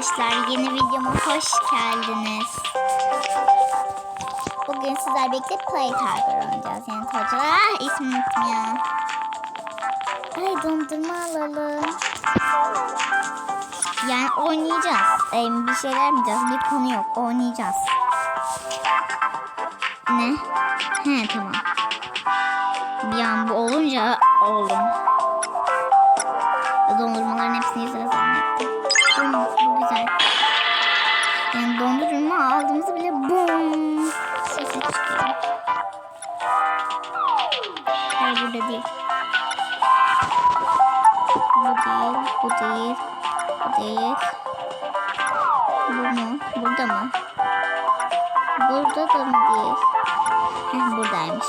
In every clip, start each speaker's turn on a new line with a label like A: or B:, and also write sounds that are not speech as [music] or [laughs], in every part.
A: Arkadaşlar yeni videoma hoş geldiniz. Bugün sizlerle birlikte Play oynayacağız. Yani Tiger. Ah ismini unuttum ya. Ay dondurma alalım. Yani oynayacağız. Ee, bir şeyler yapmayacağız. Bir konu yok. Oynayacağız. Ne? He tamam. Bir an bu olunca oldum. Dondurmaların hepsini sıra zannettim. Değil, değil. Bu mu? Burada mı? Burada da mı değil? Heh, buradaymış.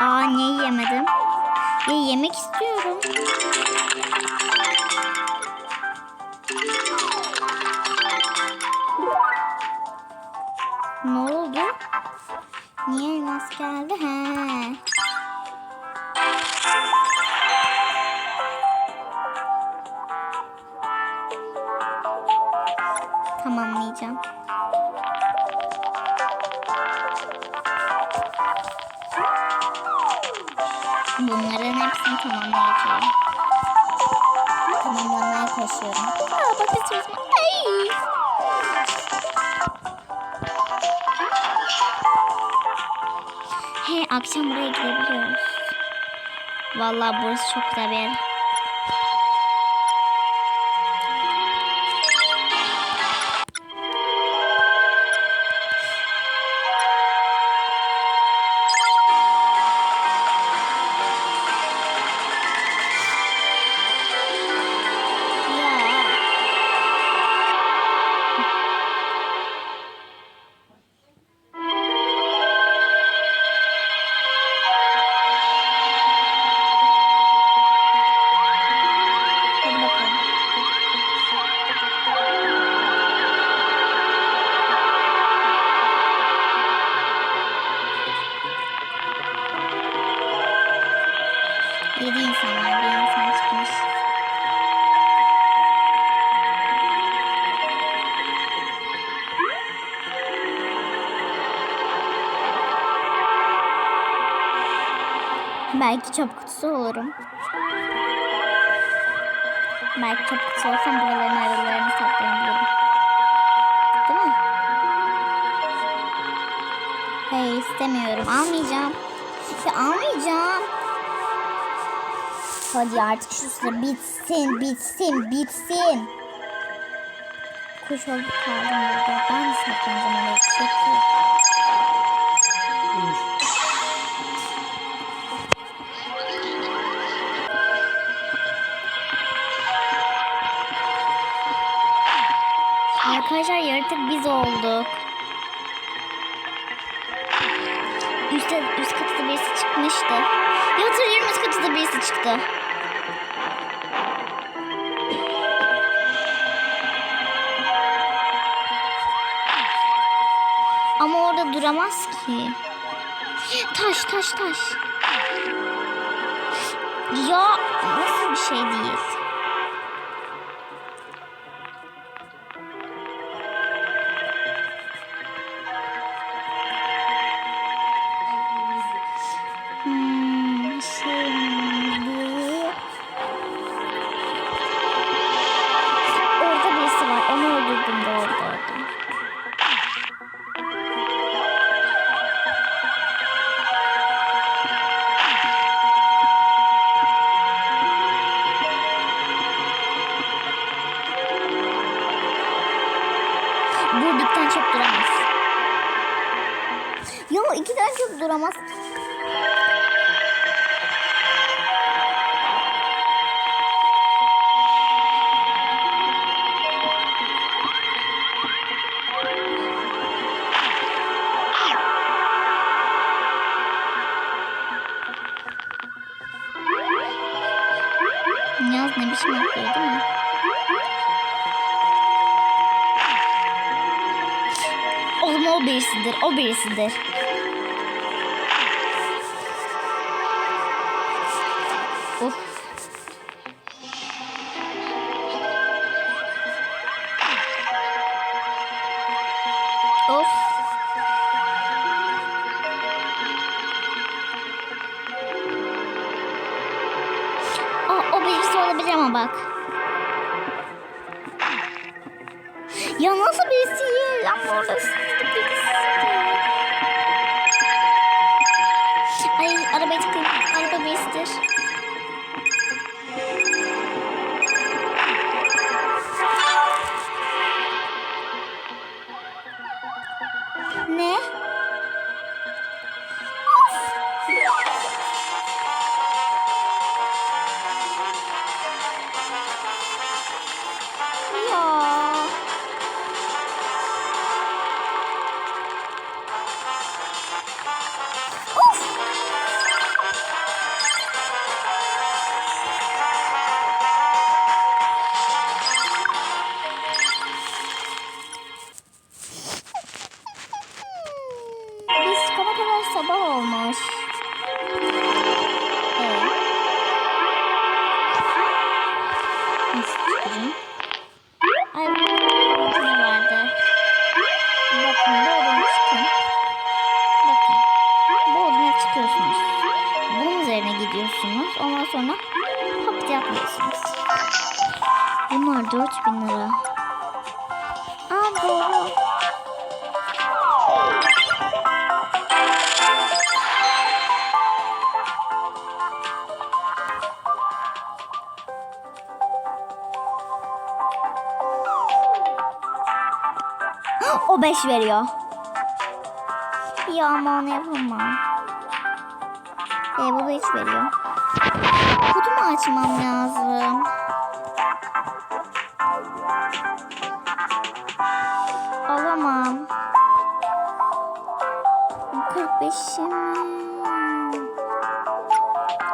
A: Aa niye yemedim? Ya yemek istiyorum. Ne oldu? Niye elmas geldi? He. Tamamlayacağım. Bunların hepsini tamamlayacağım. Tamamlamaya koşuyorum. Aa bakın Ay. Akşam buraya gidebiliyoruz. Vallahi burası çok güzel bir yer. Yedi insan var. Bir insan çıkmış. Belki çöp kutusu olurum. Belki çöp kutusu olsam buraların aralarını saklayabilirim. Değil mi? Hey istemiyorum. Almayacağım. Ya almayacağım. Hadi artık şu sıra bitsin, bitsin, bitsin. Kuş olup kaldım burada. Ben saklanacağım oraya. Çok iyi. Arkadaşlar yaratık biz olduk. Üstte, üst katıda birisi çıkmıştı. Ya hatırlıyorum üst katıda birisi çıktı. Ama orada duramaz ki. Taş taş taş. Ya nasıl bir şey değil. Ya ikiden çok duramaz. Yaz ne biçim yapıyor değil mi? Oğlum o birisidir, o birisidir. 33 bin lira. Abo. o 5 veriyor. Ya ama onu yapamam. E, bu 5 veriyor. Kutumu açmam lazım. 45'im.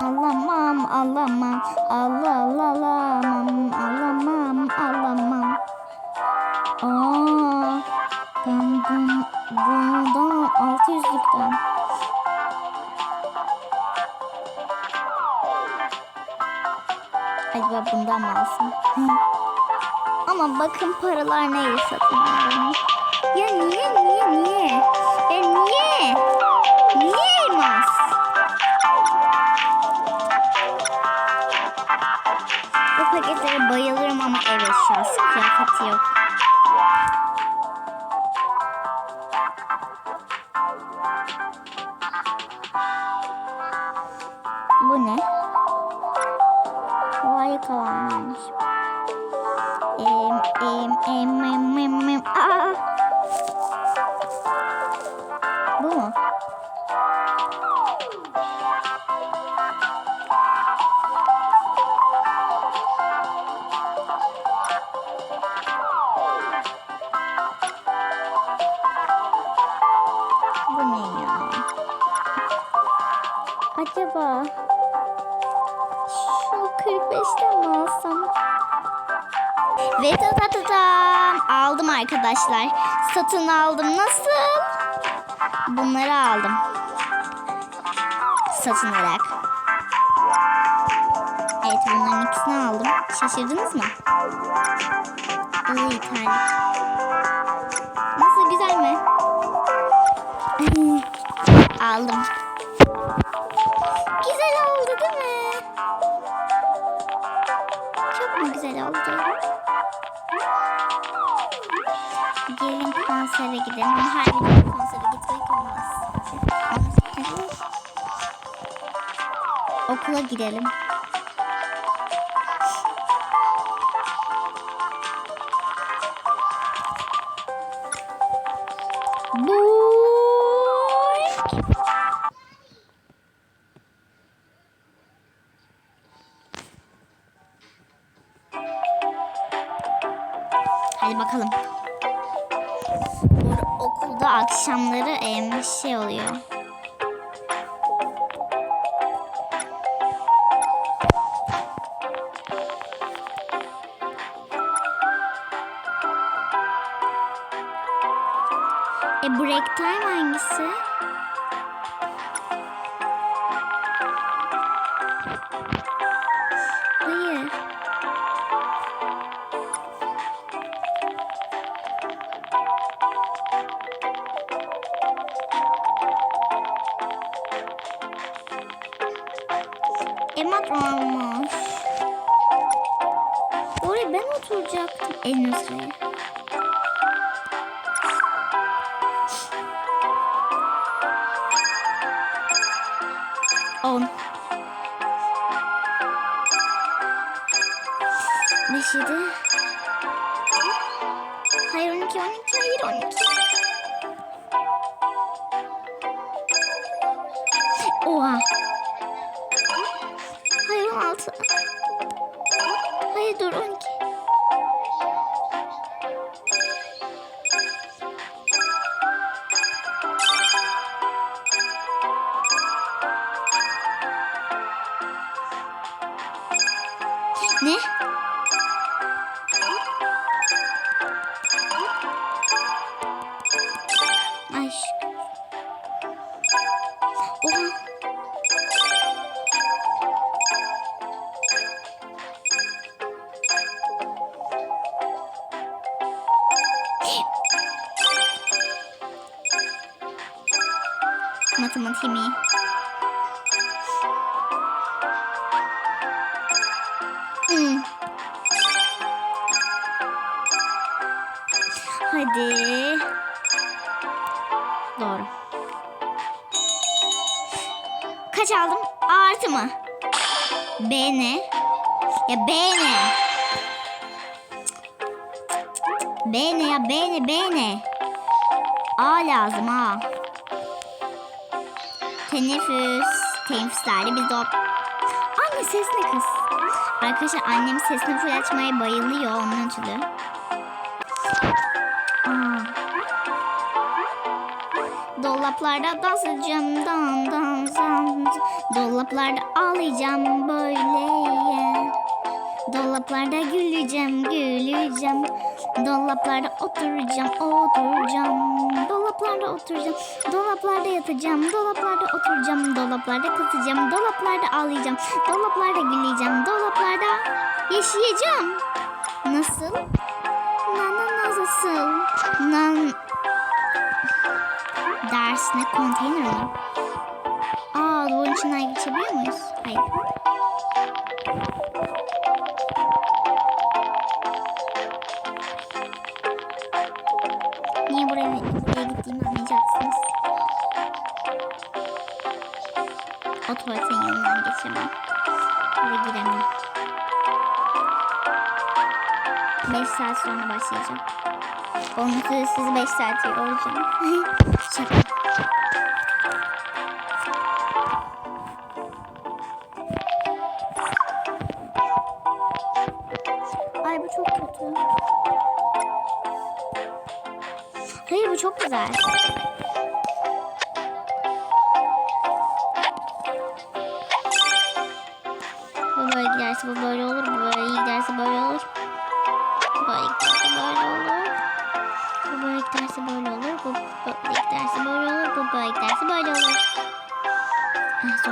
A: Alamam, alamam, Allah alamam, alamam. Aa, ben bun, bundan 600'lükten. Acaba bundan mı alsam? Ama bakın paralar neyle satın aldım. Ya niye kıyafeti yok. Bu ne? Kolay kalanlarmış. Em em em em em Acaba şu 45'ten mi alsam? Ve tatatatam aldım arkadaşlar. Satın aldım. Nasıl? Bunları aldım. Satın alarak. Evet bunların ikisini aldım. Şaşırdınız mı? Terlik. Nasıl güzel mi? [laughs] aldım. Okula gidelim. E break time hangisi? Hayır. Emat olmuş. Oraya ben oturacaktım en üstüne. 10. 5, 7. Hayır 12, 12, hayır 12. Matematiğim iyi. Hmm. Hadi. Doğru. Kaç aldım? Artı mı? B ne? Ya B ne? B ne ya? B ne? B ne? A lazım A. Teneffüs. Teneffüslerde biz de o... Anne ses ne kız? Arkadaşlar annem sesini full açmaya bayılıyor. Onun ötürü. Dolaplarda dans edeceğim dan dan dan. Dolaplarda ağlayacağım böyle. Dolaplarda güleceğim güleceğim. Dolaplarda oturacağım oturacağım. Dolaplarda oturacağım. Dolaplarda yatacağım. Dolaplarda oturacağım. Dolaplarda kısacağım. Dolaplarda ağlayacağım. Dolaplarda güleceğim. Dolaplarda yaşayacağım. Nasıl? Nana nasıl? Nan dersine konteyner mi? Aa duvarın içinden geçebiliyor muyuz? Hayır. Onu sizi 5 saat yoracağım. [laughs] Şaka. Ay bu çok kötü. Hayır bu çok güzel.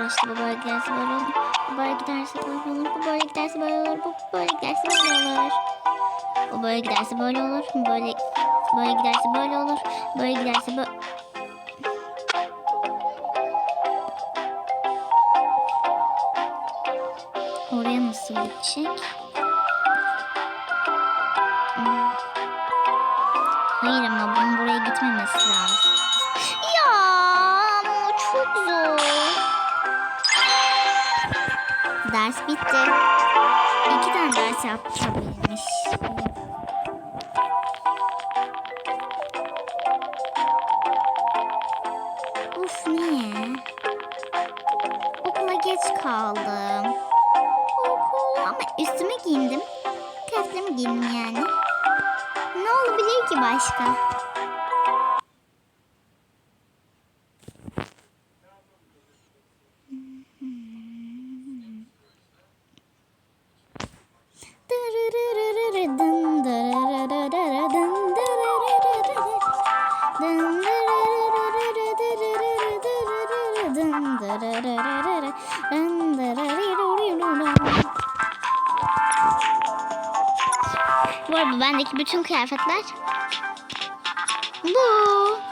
A: Bu böyle giderse böyle olur. Böyle giderse böyle olur. Böyle giderse böyle olur. Böyle giderse böyle olur. Böyle giderse böyle olur. Böyle böyle giderse böyle olur. Böyle giderse böyle Oraya nasıl gidecek? Hmm. Hayır ama bunun buraya gitmemesi lazım. Ders bitti. İki tane ders yapabilmiş. Uf niye? Okula geç kaldım. Okul ama üstüme giyindim. Kıyafetimi giyindim yani. Ne olabilir ki başka? Bendeki bütün kıyafetler bu.